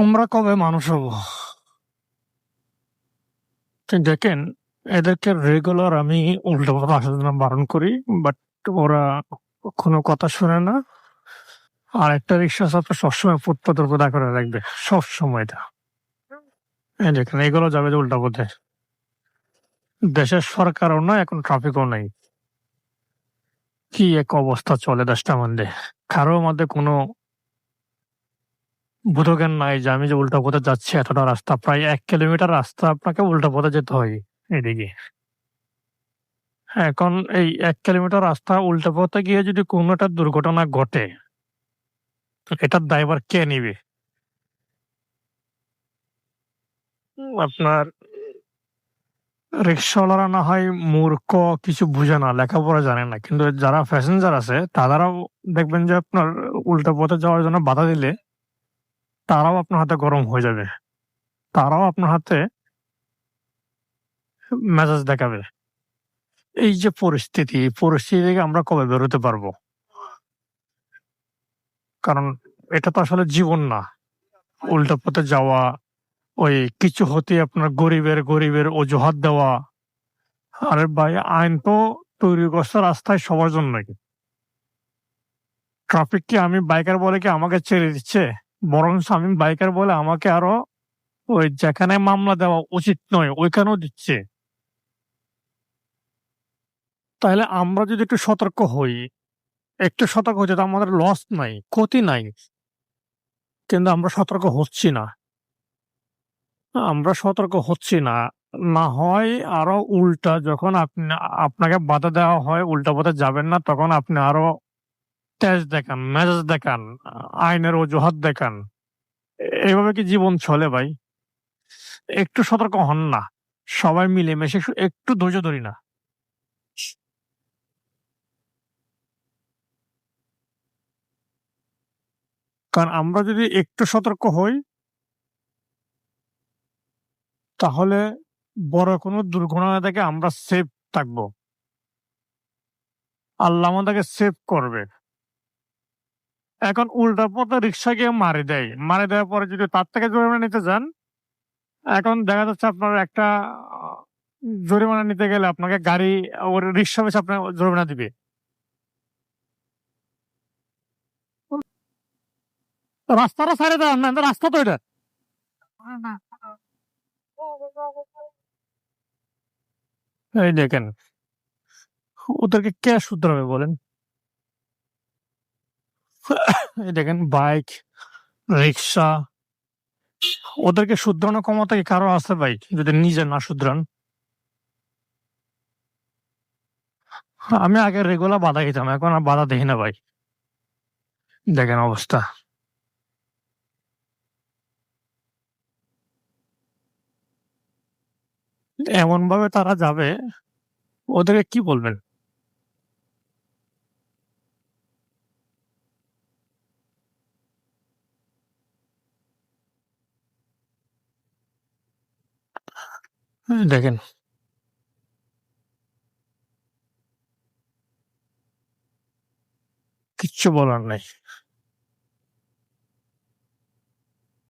আমরা কবে মানুষ হব? দেখেন, এদেরকে রেগুলার আমি উল্টো পথে আসার জন্য বারণ করি বাট ওরা কোনো কথা শুনে না। আর একটা রিক্সা চাপে সবসময় ফুটপাতের উপর করে রাখবে সব সময়টা দেখেন, এগুলো যাবে যে উল্টা পথে। দেশের সরকারও না এখন ট্রাফিকও নাই। কি এক অবস্থা চলে দেশটার মধ্যে কারোর মধ্যে কোনো বোধজ্ঞান নাই যে আমি যে উল্টা পথে যাচ্ছি, এতটা রাস্তা, প্রায় এক কিলোমিটার রাস্তা আপনাকে উল্টা পথে যেতে হয় এদিকে। এখন এই এক কিলোমিটার রাস্তা উল্টা পথে গিয়ে যদি কোনো একটা দুর্ঘটনা ঘটে এটার দায়ভার কে নিবে? আপনার রিক্সাওয়ালারা না হয় মূর্খ, কিছু বুঝে না, লেখাপড়া জানে না। কিন্তু যারা প্যাসেঞ্জার আছে তারাও দেখবেন যে আপনার উল্টা পথে যাওয়ার জন্য বাধা দিলে তারাও আপনার হাতে গরম হয়ে যাবে। তারাও আপনার হাতে মেজাজ দেখাবে। এই যে পরিস্থিতি, এই পরিস্থিতি থেকে আমরা কবে বেরোতে পারব? কারণ এটা তো আসলে জীবন না। উল্টা পথে যাওয়া, ওই কিছু হতে আপনার গরিবের গরিবের অজুহাত দেওয়া। আরে ভাই, আইন তো তৈরি করছে রাস্তায় সবার জন্যই। ট্রাফিক কি আমি বাইকার বলে কি আমাকে ছেড়ে দিচ্ছে? বরং আমি বাইকার বলে আমাকে আরও ওই যেখানে মামলা দেওয়া উচিত নয়, ওইখানেও দিচ্ছে। তাহলে আমরা যদি একটু সতর্ক হই, একটু সতর্ক হচ্ছে তো আমাদের লস নাই, ক্ষতি নাই। কিন্তু আমরা সতর্ক হচ্ছি না। আমরা সতর্ক হচ্ছি না। না হয় আরও উল্টা, যখন আপনি, আপনাকে বাধা দেওয়া হয়, উল্টা পথে যাবেন না, তখন আপনি আরও তেজ দেখান, মেজাজ দেখান, আইনের অজুহাত দেখান। এইভাবে কি জীবন চলে ভাই? একটু সতর্ক হন না। সবাই মিলেমিশে একটু ধৈর্য ধরি না। কারণ আমরা যদি একটু সতর্ক হই, তাহলে বড় কোনো দুর্ঘটনা থেকে আমরা সেফ থাকব। আল্লাহ আমাদেরকে সেভ করবে। এখন উল্টা পথে রিক্সা গিয়ে মারি দেয়। মারি দেওয়ার পরে যদি তার থেকে জরিমানা নিতে যান, এখন দেখা যাচ্ছে আপনার একটা জরিমানা নিতে গেলে আপনাকে গাড়ি ওর রিক্সা বেশি আপনার জরিমানা দিবে। রাস্তাটা সাইডে দেওয়ার না, রাস্তা তো এটা। এই দেখেন, ওদেরকে কে শুধরাবে বলেন? দেখেন, বাইক, রিক্সা, ওদেরকে শুধরানো ক্ষমতা কারও আছে ভাই? যদি নিজে না শুধরান? আমি আগে রেগুলার বাধা খেতাম, এখন আর বাধা দেখি না ভাই। দেখেন অবস্থা। এমন ভাবে তারা যাবে, ওদেরকে কি বলবেন? দেখেন। কিচ্ছু বলার নাই।